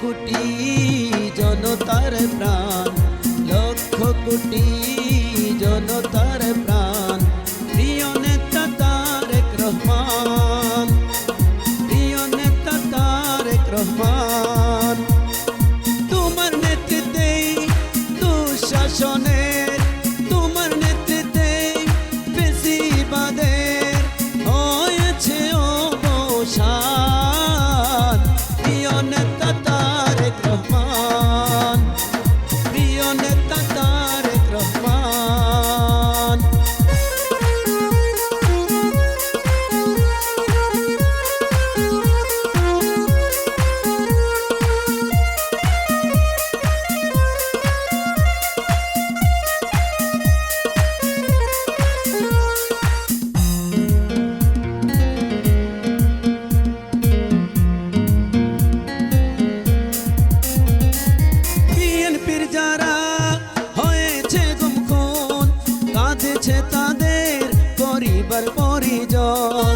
কোটি জনতার প্রাণ লক্ষ কোটি জনতার প্রাণ পরিবার পরিজন।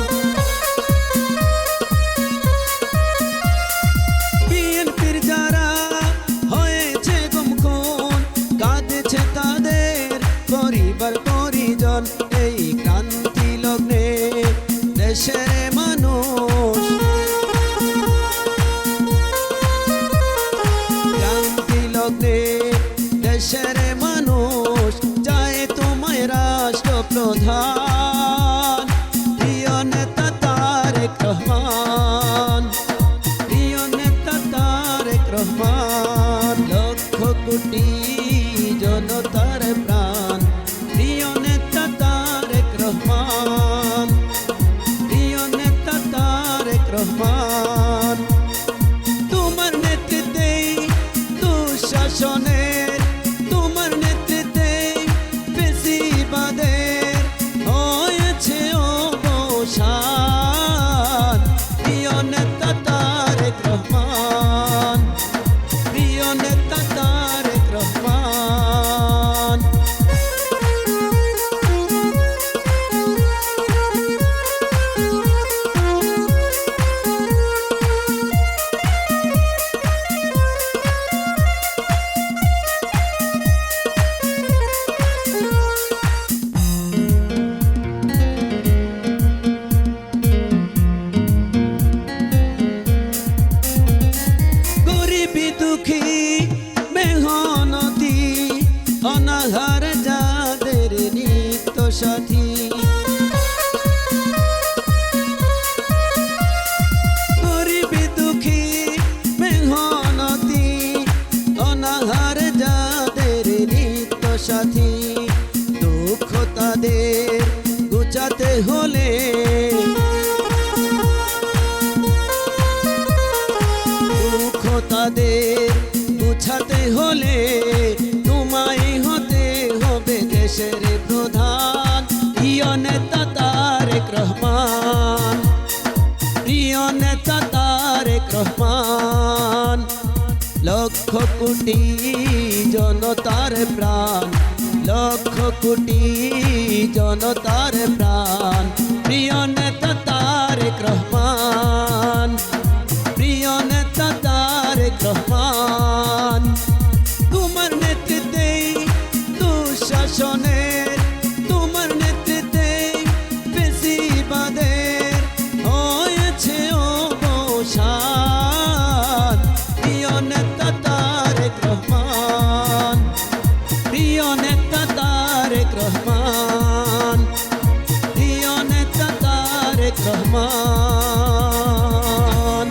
বিএনপির যারা হয়েছে গুম খুন কাঁদেছে তাদের পরিবার পরিজন, এই ক্রান্তি লগ্নে দেশের মানুষ। ক্রান্তি লগ্নে দেশের মানুষ তারেক অনাহার যাদের নিত্য সাথী। গরিবি দুঃখী, মেহনতি, অনাহার যাদের নিত্য সাথী। দুঃখ তাদের গুচাতে হলে তাদের বুঝাতে হলে দেশের প্রধান, প্রিয় নেতা তারেক রহমান। প্রিয় নেতা তারেক রহমান, লক্ষ কোটি জনতার প্রাণ, লক্ষ কোটি জনতার প্রাণ। প্রিয় দুঃশাসনের তোমার নেতৃত্বে বেশিবাদের হয়েছে অবসান। প্রিয় নেতা তারেক রহমান, প্রিয় নেতা তারেক রহমান, প্রিয় নেতা তারেক রহমান।